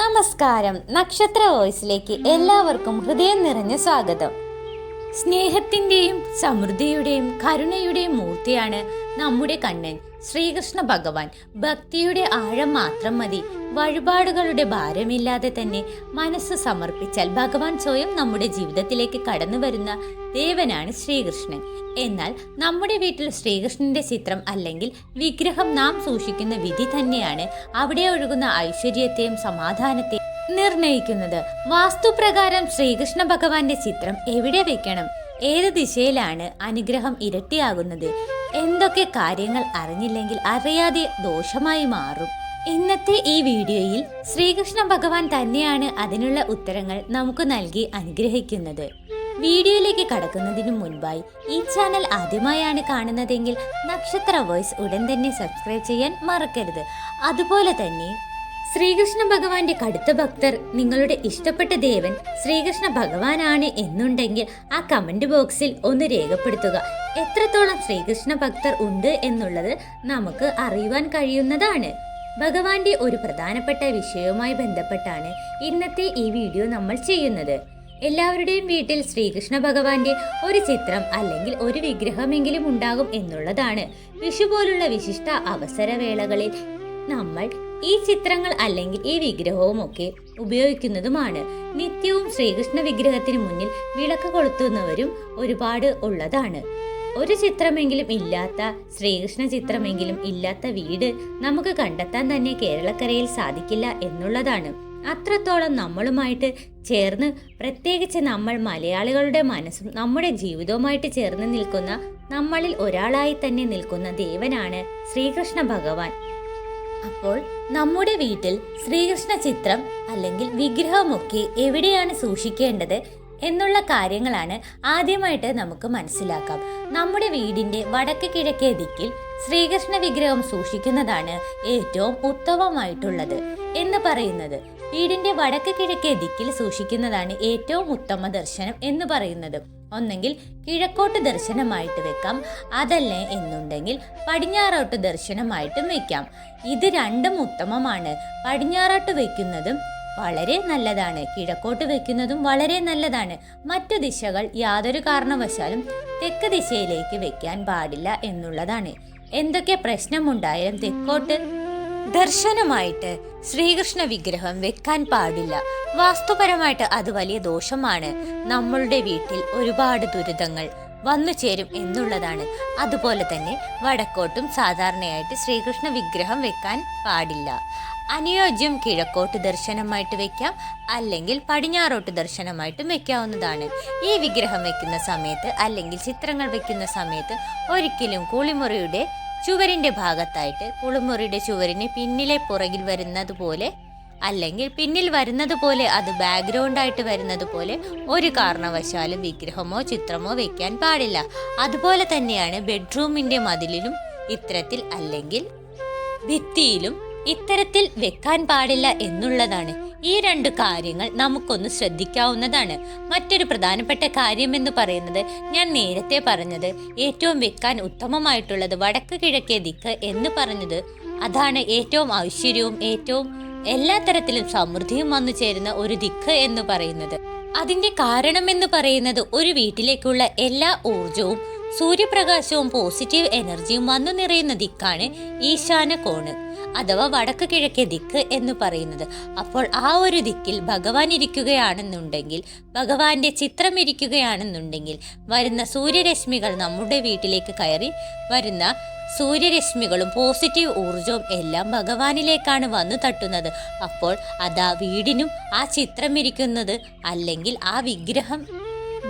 നമസ്കാരം. നക്ഷത്ര വോയിസിലേക്ക് എല്ലാവർക്കും ഹൃദയം നിറഞ്ഞ സ്വാഗതം. സ്നേഹത്തിന്റെയും സമൃദ്ധിയുടെയും കരുണയുടെയും മൂർത്തിയാണ് നമ്മുടെ കണ്ണൻ. ശ്രീകൃഷ്ണ ഭഗവാൻ. ഭക്തിയുടെ ആഴം മാത്രം മതി. വഴിപാടുകളുടെ ഭാരമില്ലാതെ തന്നെ മനസ്സ് സമർപ്പിച്ചാൽ ഭഗവാൻ സ്വയം നമ്മുടെ ജീവിതത്തിലേക്ക് കടന്നു വരുന്ന ദേവനാണ് ശ്രീകൃഷ്ണൻ. എന്നാൽ നമ്മുടെ വീട്ടിൽ ശ്രീകൃഷ്ണന്റെ ചിത്രം അല്ലെങ്കിൽ വിഗ്രഹം നാം സൂക്ഷിക്കുന്ന വിധി തന്നെയാണ് അവിടെ ഒഴുകുന്ന ഐശ്വര്യത്തെയും സമാധാനത്തെയും നിർണയിക്കുന്നത്. വാസ്തുപ്രകാരം ശ്രീകൃഷ്ണ ഭഗവാന്റെ ചിത്രം എവിടെ വെക്കണം? ഏത് ദിശയിലാണ് അനുഗ്രഹം ഇരട്ടിയാകുന്നത്? എന്തൊക്കെ കാര്യങ്ങൾ അറിഞ്ഞില്ലെങ്കിൽ അറിയാതെ ദോഷമായി മാറും. ഇന്നത്തെ ഈ വീഡിയോയിൽ ശ്രീകൃഷ്ണ ഭഗവാൻ തന്നെയാണ് അതിനുള്ള ഉത്തരങ്ങൾ നമുക്ക് നൽകി അനുഗ്രഹിക്കുന്നത്. വീഡിയോയിലേക്ക് കടക്കുന്നതിനു മുൻപായി ഈ ചാനൽ ആദ്യമായാണ് കാണുന്നതെങ്കിൽ നക്ഷത്ര വോയ്സ് ഉടൻ തന്നെ സബ്സ്ക്രൈബ് ചെയ്യാൻ മറക്കരുത്. അതുപോലെ തന്നെ ശ്രീകൃഷ്ണ ഭഗവാന്റെ കടുത്ത ഭക്തർ നിങ്ങളുടെ ഇഷ്ടപ്പെട്ട ദേവൻ ശ്രീകൃഷ്ണ ഭഗവാനാണ് എന്നുണ്ടെങ്കിൽ ആ കമന്റ് ബോക്സിൽ ഒന്ന് രേഖപ്പെടുത്തുക. എത്രത്തോളം ശ്രീകൃഷ്ണ ഭക്തർ ഉണ്ട് എന്നുള്ളത് നമുക്ക് അറിയുവാൻ കഴിയുന്നതാണ്. ഭഗവാന്റെ ഒരു പ്രധാനപ്പെട്ട വിഷയവുമായി ബന്ധപ്പെട്ടാണ് ഇന്നത്തെ ഈ വീഡിയോ നമ്മൾ ചെയ്യുന്നത്. എല്ലാവരുടെയും വീട്ടിൽ ശ്രീകൃഷ്ണ ഭഗവാന്റെ ഒരു ചിത്രം അല്ലെങ്കിൽ ഒരു വിഗ്രഹമെങ്കിലും ഉണ്ടാകും എന്നുള്ളതാണ് വിഷു പോലുള്ള വിശിഷ്ട അവസരവേളകളിൽ നമ്മൾ ഈ ചിത്രങ്ങൾ അല്ലെങ്കിൽ ഈ വിഗ്രഹവും ഒക്കെ ഉപയോഗിക്കുന്നതുമാണ്. നിത്യവും ശ്രീകൃഷ്ണ വിഗ്രഹത്തിന് മുന്നിൽ വിളക്ക് കൊളുത്തുന്നവരും ഒരുപാട് ഉള്ളതാണ്. ഒരു ചിത്രമെങ്കിലും ഇല്ലാത്ത ശ്രീകൃഷ്ണ ചിത്രമെങ്കിലും ഇല്ലാത്ത വീട് നമുക്ക് കണ്ടെത്താൻ തന്നെ കേരളക്കരയിൽ സാധിക്കില്ല എന്നുള്ളതാണ്. അത്രത്തോളം നമ്മളുമായിട്ട് ചേർന്ന് പ്രത്യേകിച്ച് നമ്മൾ മലയാളികളുടെ മനസ്സും നമ്മുടെ ജീവിതവുമായിട്ട് ചേർന്ന് നിൽക്കുന്ന നമ്മളിൽ ഒരാളായി തന്നെ നിൽക്കുന്ന ദേവനാണ് ശ്രീകൃഷ്ണ ഭഗവാൻ. അപ്പോൾ നമ്മുടെ വീട്ടിൽ ശ്രീകൃഷ്ണ ചിത്രം അല്ലെങ്കിൽ വിഗ്രഹമൊക്കെ എവിടെയാണ് സൂക്ഷിക്കേണ്ടത് എന്നുള്ള കാര്യങ്ങളാണ് ആദ്യമായിട്ട് നമുക്ക് മനസ്സിലാക്കാം. നമ്മുടെ വീടിന്റെ വടക്ക് കിഴക്കേ ദിക്കിൽ ശ്രീകൃഷ്ണ വിഗ്രഹം സൂക്ഷിക്കുന്നതാണ് ഏറ്റവും ഉത്തമമായിട്ടുള്ളത് എന്ന് പറയുന്നത്. വീടിന്റെ വടക്ക് കിഴക്കേ ദിക്കിൽ സൂക്ഷിക്കുന്നതാണ് ഏറ്റവും ഉത്തമ ദർശനം എന്ന് പറയുന്നത്. ഒന്നെങ്കിൽ കിഴക്കോട്ട് ദർശനമായിട്ട് വെക്കാം. അതല്ലേ എന്നുണ്ടെങ്കിൽ പടിഞ്ഞാറോട്ട് ദർശനമായിട്ടും വെക്കാം. ഇത് രണ്ടും ഉത്തമമാണ്. പടിഞ്ഞാറോട്ട് വെക്കുന്നതും വളരെ നല്ലതാണ്. കിഴക്കോട്ട് വെക്കുന്നതും വളരെ നല്ലതാണ്. മറ്റു ദിശകൾ യാതൊരു കാരണവശാലും തെക്ക് ദിശയിലേക്ക് വെക്കാൻ പാടില്ല എന്നുള്ളതാണ്. എന്തൊക്കെ പ്രശ്നമുണ്ടായാലും തെക്കോട്ട് ദർശനമായിട്ട് ശ്രീകൃഷ്ണ വിഗ്രഹം വെക്കാൻ പാടില്ല. വാസ്തുപരമായിട്ട് അത് വലിയ ദോഷമാണ്. നമ്മളുടെ വീട്ടിൽ ഒരുപാട് ദുരിതങ്ങൾ വന്നു ചേരും എന്നുള്ളതാണ്. അതുപോലെ തന്നെ വടക്കോട്ടും സാധാരണയായിട്ട് ശ്രീകൃഷ്ണ വിഗ്രഹം വെക്കാൻ പാടില്ല. അനുയോജ്യം കിഴക്കോട്ട് ദർശനമായിട്ട് വെക്കാം അല്ലെങ്കിൽ പടിഞ്ഞാറോട്ട് ദർശനമായിട്ടും വെക്കാവുന്നതാണ്. ഈ വിഗ്രഹം വെക്കുന്ന സമയത്ത് അല്ലെങ്കിൽ ചിത്രങ്ങൾ വെക്കുന്ന സമയത്ത് ഒരിക്കലും കുളിമുറിയുടെ ചുവരിന്റെ ഭാഗത്തായിട്ട് കുളിമുറിയുടെ ചുവരിന് പിന്നിലെ പുറകിൽ വരുന്നത് പോലെ അല്ലെങ്കിൽ പിന്നിൽ വരുന്നത് പോലെ അത് ബാക്ക്ഗ്രൗണ്ടായിട്ട് വരുന്നത് പോലെ ഒരു കാരണവശാലും വിഗ്രഹമോ ചിത്രമോ വെക്കാൻ പാടില്ല. അതുപോലെ തന്നെയാണ് ബെഡ്റൂമിന്റെ മതിലിലും ഇത്തരത്തിൽ അല്ലെങ്കിൽ ഭിത്തിയിലും ഇത്തരത്തിൽ വെക്കാൻ പാടില്ല എന്നുള്ളതാണ്. ഈ രണ്ട് കാര്യങ്ങൾ നമുക്കൊന്ന് ശ്രദ്ധിക്കാവുന്നതാണ്. മറ്റൊരു പ്രധാനപ്പെട്ട കാര്യം എന്ന് പറയുന്നത് ഞാൻ നേരത്തെ പറഞ്ഞത് ഏറ്റവും വെക്കാൻ ഉത്തമമായിട്ടുള്ളത് വടക്ക് കിഴക്കേ ദിക്ക് എന്ന് പറഞ്ഞത് അതാണ് ഏറ്റവും ഐശ്വര്യവും ഏറ്റവും എല്ലാ തരത്തിലും സമൃദ്ധിയും വന്നു ചേരുന്ന ഒരു ദിക്ക് എന്ന് പറയുന്നത്. അതിന്റെ കാരണം എന്ന് പറയുന്നത് ഒരു വീട്ടിലേക്കുള്ള എല്ലാ ഊർജവും സൂര്യപ്രകാശവും പോസിറ്റീവ് എനർജിയും വന്നു നിറയുന്ന ദിക്കാണ് ഈശാന കോണ്. അഥവാ വടക്ക് കിഴക്കേ ദിക്ക് എന്ന് പറയുന്നത്. അപ്പോൾ ആ ഒരു ദിക്കിൽ ഭഗവാൻ ഇരിക്കുകയാണെന്നുണ്ടെങ്കിൽ ഭഗവാന്റെ ചിത്രം ഇരിക്കുകയാണെന്നുണ്ടെങ്കിൽ വരുന്ന സൂര്യരശ്മികൾ നമ്മുടെ വീട്ടിലേക്ക് കയറി വരുന്ന സൂര്യരശ്മികളും പോസിറ്റീവ് ഊർജവും എല്ലാം ഭഗവാനിലേക്കാണ് വന്നു തട്ടുന്നത്. അപ്പോൾ അതാ വീടിനും ആ ചിത്രം ഇരിക്കുന്നത്. അല്ലെങ്കിൽ ആ വിഗ്രഹം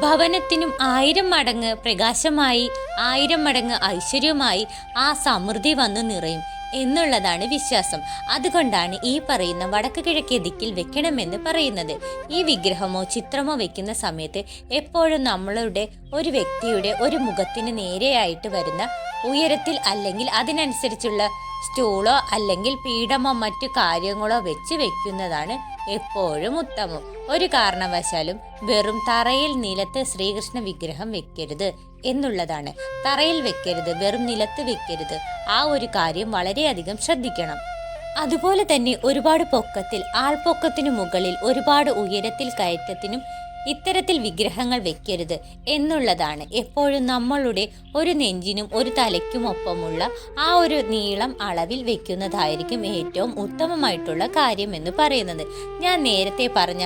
ഭവനത്തിനും ആയിരം മടങ്ങ് പ്രകാശമായി ആയിരം മടങ്ങ് ഐശ്വര്യമായി ആ സമൃദ്ധി വന്നു നിറയും. എന്നുള്ളതാണ് വിശ്വാസം. അതുകൊണ്ടാണ് ഈ പറയുന്ന വടക്ക് കിഴക്കേ ദിക്കിൽ വെക്കണമെന്ന് പറയുന്നത്. ഈ വിഗ്രഹമോ ചിത്രമോ വെക്കുന്ന സമയത്ത് എപ്പോഴും നമ്മളുടെ ഒരു വ്യക്തിയുടെ ഒരു മുഖത്തിന് നേരെയായിട്ട് വരുന്ന ഉയരത്തിൽ അല്ലെങ്കിൽ അതിനനുസരിച്ചുള്ള സ്റ്റൂളോ അല്ലെങ്കിൽ പീഠമോ മറ്റു കാര്യങ്ങളോ വെച്ച് വെക്കുന്നതാണ് എപ്പോഴും ഉത്തമം. ഒരു കാരണവശാലും വെറും തറയിൽ നിലത്ത് ശ്രീകൃഷ്ണ വിഗ്രഹം വെക്കരുത് എന്നുള്ളതാണ്. തറയിൽ വെക്കരുത് വെറും നിലത്ത് വെക്കരുത്. ആ ഒരു കാര്യം വളരെയധികം ശ്രദ്ധിക്കണം. അതുപോലെ തന്നെ ഒരുപാട് പൊക്കത്തിൽ ആൾപ്പൊക്കത്തിനു മുകളിൽ ഒരുപാട് ഉയരത്തിൽ കയറ്റത്തിനും ഇത്തരത്തിൽ വിഗ്രഹങ്ങൾ വെക്കരുത് എന്നുള്ളതാണ് എപ്പോഴും നമ്മളുടെ ഒരു നെഞ്ചിനും ഒരു തലയ്ക്കുമൊപ്പമുള്ള ആ ഒരു നീളം അളവിൽ വെക്കുന്നതായിരിക്കും ഏറ്റവും ഉത്തമമായിട്ടുള്ള കാര്യം എന്ന് പറയുന്നത്. ഞാൻ നേരത്തെ പറഞ്ഞ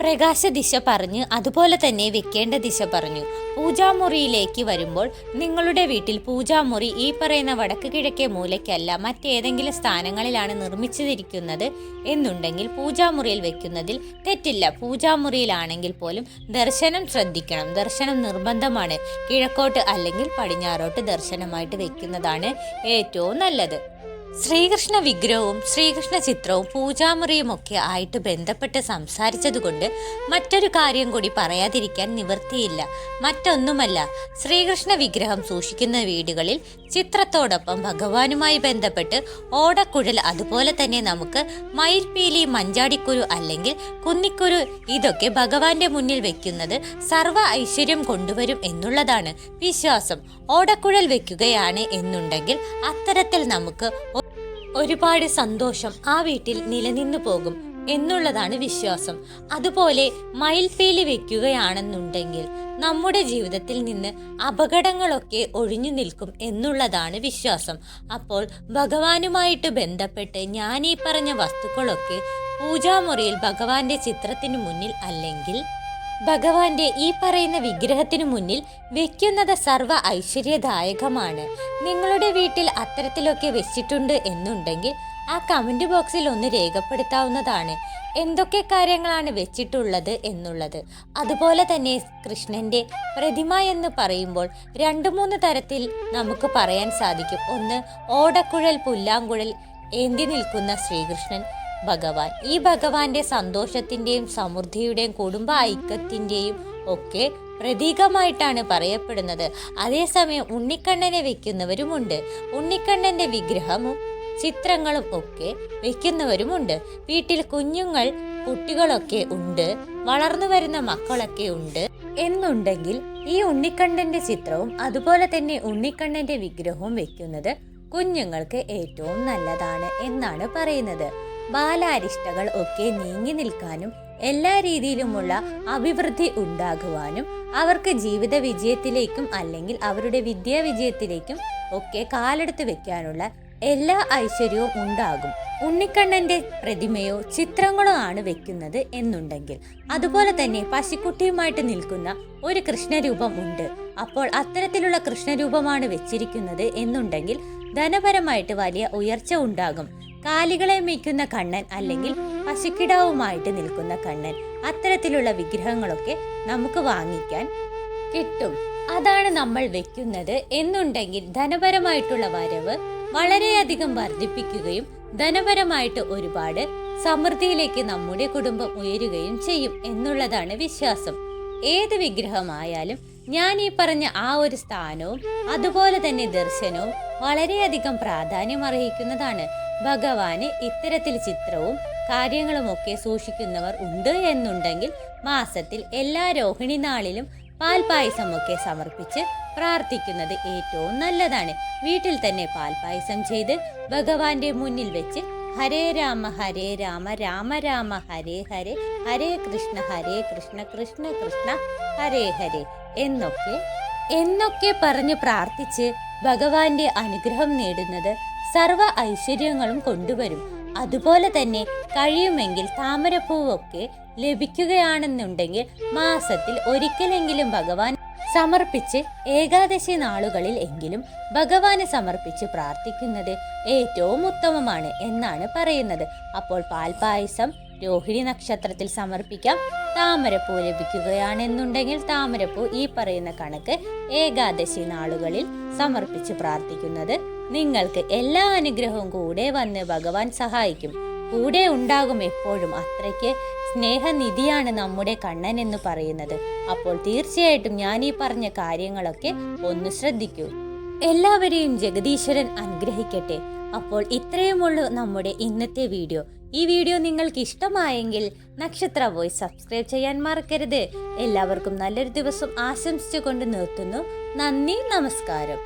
പ്രകാശ ദിശ പറഞ്ഞ് അതുപോലെ തന്നെ വെക്കേണ്ട ദിശ പറഞ്ഞു. പൂജാമുറിയിലേക്ക് വരുമ്പോൾ നിങ്ങളുടെ വീട്ടിൽ പൂജാമുറി ഈ പറയുന്ന വടക്ക് കിഴക്കേ മൂലയ്ക്കല്ല മറ്റേതെങ്കിലും സ്ഥാനങ്ങളിലാണ് നിർമ്മിച്ചിരിക്കുന്നത് എന്നുണ്ടെങ്കിൽ പൂജാമുറിയിൽ വെക്കുന്നതിൽ തെറ്റില്ല. പൂജാമുറിയിലാണെങ്കിൽ പോലും ദർശനം ശ്രദ്ധിക്കണം. ദർശനം നിർബന്ധമാണ്. കിഴക്കോട്ട് അല്ലെങ്കിൽ പടിഞ്ഞാറോട്ട് ദർശനമായിട്ട് വെക്കുന്നതാണ് ഏറ്റവും നല്ലത്. ശ്രീകൃഷ്ണ വിഗ്രഹവും ശ്രീകൃഷ്ണ ചിത്രവും പൂജാമുറിയും ഒക്കെ ആയിട്ട് ബന്ധപ്പെട്ട് സംസാരിച്ചതുകൊണ്ട് മറ്റൊരു കാര്യം കൂടി പറയാതിരിക്കാൻ നിവൃത്തിയില്ല. മറ്റൊന്നുമല്ല ശ്രീകൃഷ്ണ വിഗ്രഹം സൂക്ഷിക്കുന്ന വീടുകളിൽ ചിത്രത്തോടൊപ്പം ഭഗവാനുമായി ബന്ധപ്പെട്ട് ഓടക്കുഴൽ അതുപോലെ തന്നെ നമുക്ക് മയിൽപീലി മഞ്ചാടിക്കുരു അല്ലെങ്കിൽ കുന്നിക്കുരു ഇതൊക്കെ ഭഗവാന്റെ മുന്നിൽ വെക്കുന്നത് സർവ ഐശ്വര്യം കൊണ്ടുവരും എന്നുള്ളതാണ് വിശ്വാസം. ഓടക്കുഴൽ വെക്കുകയാണ് എന്നുണ്ടെങ്കിൽ അത്തരത്തിൽ നമുക്ക് ഒരുപാട് സന്തോഷം ആ വീട്ടിൽ നിലനിന്നു പോകും എന്നുള്ളതാണ് വിശ്വാസം. അതുപോലെ മയിൽപേലി വെക്കുകയാണെന്നുണ്ടെങ്കിൽ നമ്മുടെ ജീവിതത്തിൽ നിന്ന് അപകടങ്ങളൊക്കെ ഒഴിഞ്ഞു നിൽക്കും എന്നുള്ളതാണ് വിശ്വാസം. അപ്പോൾ ഭഗവാനുമായിട്ട് ബന്ധപ്പെട്ട് ഞാൻ ഈ പറഞ്ഞ വസ്തുക്കളൊക്കെ പൂജാമുറിയിൽ ഭഗവാന്റെ ചിത്രത്തിന് മുന്നിൽ അല്ലെങ്കിൽ ഭഗവാന്റെ ഈ പറയുന്ന വിഗ്രഹത്തിനു മുന്നിൽ വെക്കുന്നത് സർവ ഐശ്വര്യദായകമാണ്. നിങ്ങളുടെ വീട്ടിൽ അത്തരത്തിലൊക്കെ വെച്ചിട്ടുണ്ട് എന്നുണ്ടെങ്കിൽ ആ കമന്റ് ബോക്സിൽ ഒന്ന് രേഖപ്പെടുത്താവുന്നതാണ്. എന്തൊക്കെ കാര്യങ്ങളാണ് വെച്ചിട്ടുള്ളത് എന്നുള്ളത്. അതുപോലെ തന്നെ കൃഷ്ണന്റെ പ്രതിമ എന്ന് പറയുമ്പോൾ രണ്ട് മൂന്ന് തരത്തിൽ നമുക്ക് പറയാൻ സാധിക്കും. ഒന്ന് ഓടക്കുഴൽ പുല്ലാങ്കുഴൽ ഏന്തി നിൽക്കുന്ന ശ്രീകൃഷ്ണൻ. ഭഗവാൻ. ഈ ഭഗവാന്റെ സന്തോഷത്തിന്റെയും സമൃദ്ധിയുടെയും കുടുംബ ഐക്യത്തിന്റെയും ഒക്കെ പ്രതീകമായിട്ടാണ് പറയപ്പെടുന്നത്. അതേസമയം ഉണ്ണിക്കണ്ണനെ വെക്കുന്നവരുമുണ്ട്. ഉണ്ണിക്കണ്ണന്റെ വിഗ്രഹവും ചിത്രങ്ങളും ഒക്കെ വെക്കുന്നവരുമുണ്ട്. വീട്ടിൽ കുഞ്ഞുങ്ങൾ കുട്ടികളൊക്കെ ഉണ്ട്. വളർന്നു വരുന്ന മക്കളൊക്കെ ഉണ്ട്. എന്നുണ്ടെങ്കിൽ ഈ ഉണ്ണിക്കണ്ണന്റെ ചിത്രവും അതുപോലെ തന്നെ ഉണ്ണിക്കണ്ണന്റെ വിഗ്രഹവും വെക്കുന്നത് കുഞ്ഞുങ്ങൾക്ക് ഏറ്റവും നല്ലതാണ് എന്നാണ് പറയുന്നത്. ബാലാരിഷ്ടകൾ ഒക്കെ നീങ്ങി നിൽക്കാനും എല്ലാ രീതിയിലുമുള്ള അഭിവൃദ്ധി ഉണ്ടാകുവാനും അവർക്ക് ജീവിത വിജയത്തിലേക്കും അല്ലെങ്കിൽ അവരുടെ വിദ്യാ വിജയത്തിലേക്കും ഒക്കെ കാലെടുത്ത് വെക്കാനുള്ള എല്ലാ ഐശ്വര്യവും ഉണ്ടാകും. ഉണ്ണിക്കണ്ണന്റെ പ്രതിമയോ ചിത്രങ്ങളോ ആണ് വെക്കുന്നത് എന്നുണ്ടെങ്കിൽ അതുപോലെ തന്നെ പശുക്കുട്ടിയുമായിട്ട് നിൽക്കുന്ന ഒരു കൃഷ്ണരൂപം ഉണ്ട്. അപ്പോൾ അത്തരത്തിലുള്ള കൃഷ്ണരൂപമാണ് വെച്ചിരിക്കുന്നത് എന്നുണ്ടെങ്കിൽ ധനപരമായിട്ട് വലിയ ഉയർച്ച ഉണ്ടാകും. കാലികളെ മേയ്ക്കുന്ന കണ്ണൻ അല്ലെങ്കിൽ പശുക്കിടാവുമായിട്ട് നിൽക്കുന്ന കണ്ണൻ അത്തരത്തിലുള്ള വിഗ്രഹങ്ങളൊക്കെ നമുക്ക് വാങ്ങിക്കാൻ കിട്ടും. അതാണ് നമ്മൾ വെക്കുന്നത്. എന്നുണ്ടെങ്കിൽ ധനപരമായിട്ടുള്ള വരവ് വളരെയധികം വർദ്ധിപ്പിക്കുകയും ധനപരമായിട്ട് ഒരുപാട് സമൃദ്ധിയിലേക്ക് നമ്മുടെ കുടുംബം ഉയരുകയും ചെയ്യും എന്നുള്ളതാണ് വിശ്വാസം. ഏത് വിഗ്രഹമായാലും ഞാൻ ഈ പറഞ്ഞ ആ ഒരു സ്ഥാനവും അതുപോലെ തന്നെ ദർശനവും വളരെയധികം പ്രാധാന്യം അർഹിക്കുന്നതാണ്. ഭഗവാന് ഇത്തരത്തിൽ ചിത്രവും കാര്യങ്ങളുമൊക്കെ സൂക്ഷിക്കുന്നവർ ഉണ്ട് എന്നുണ്ടെങ്കിൽ മാസത്തിൽ എല്ലാ രോഹിണി നാളിലും പാൽപായസമൊക്കെ സമർപ്പിച്ച് പ്രാർത്ഥിക്കുന്നത് ഏറ്റവും നല്ലതാണ്. വീട്ടിൽ തന്നെ പാൽപായസം ചെയ്ത് ഭഗവാന്റെ മുന്നിൽ വെച്ച് ഹരേ രാമ ഹരേ രാമ രാമ രാമ ഹരേ ഹരേ ഹരേ കൃഷ്ണ ഹരേ കൃഷ്ണ കൃഷ്ണ കൃഷ്ണ ഹരേ ഹരേ എന്നൊക്കെ എന്നൊക്കെ പറഞ്ഞ് പ്രാർത്ഥിച്ച് ഭഗവാന്റെ അനുഗ്രഹം നേടുന്നത് സർവ ഐശ്വര്യങ്ങളും കൊണ്ടുവരും. അതുപോലെ തന്നെ കഴിയുമെങ്കിൽ താമരപ്പൂവൊക്കെ ലഭിക്കുകയാണെന്നുണ്ടെങ്കിൽ മാസത്തിൽ ഒരിക്കലെങ്കിലും ഭഗവാൻ സമർപ്പിച്ച് ഏകാദശി നാളുകളിൽ എങ്കിലും ഭഗവാന് സമർപ്പിച്ച് പ്രാർത്ഥിക്കുന്നത് ഏറ്റവും ഉത്തമമാണ് എന്നാണ് പറയുന്നത്. അപ്പോൾ പാൽപായസം രോഹിണി നക്ഷത്രത്തിൽ സമർപ്പിക്കാം. താമരപ്പൂ ലഭിക്കുകയാണെന്നുണ്ടെങ്കിൽ താമരപ്പൂ ഈ പറയുന്ന കണക്ക് ഏകാദശി നാളുകളിൽ സമർപ്പിച്ച് പ്രാർത്ഥിക്കുന്നത്. നിങ്ങൾക്ക് എല്ലാ അനുഗ്രഹവും കൂടെ വന്ന് ഭഗവാൻ സഹായിക്കും. കൂടെ ഉണ്ടാകും എപ്പോഴും അത്രയ്ക്ക് സ്നേഹനിധിയാണ് നമ്മുടെ കണ്ണൻ എന്ന് പറയുന്നത്. അപ്പോൾ തീർച്ചയായിട്ടും ഞാൻ ഈ പറഞ്ഞ കാര്യങ്ങളൊക്കെ ഒന്ന് ശ്രദ്ധിക്കൂ. എല്ലാവരെയും ജഗദീശ്വരൻ അനുഗ്രഹിക്കട്ടെ. അപ്പോൾ ഇത്രയുമുള്ളൂ നമ്മുടെ ഇന്നത്തെ വീഡിയോ. ഈ വീഡിയോ നിങ്ങൾക്ക് ഇഷ്ടമായെങ്കിൽ നക്ഷത്ര വോയിസ് സബ്സ്ക്രൈബ് ചെയ്യാൻ മറക്കരുത്. എല്ലാവർക്കും നല്ലൊരു ദിവസം ആശംസിച്ചുകൊണ്ട് നിർത്തുന്നു. നന്ദി നമസ്കാരം.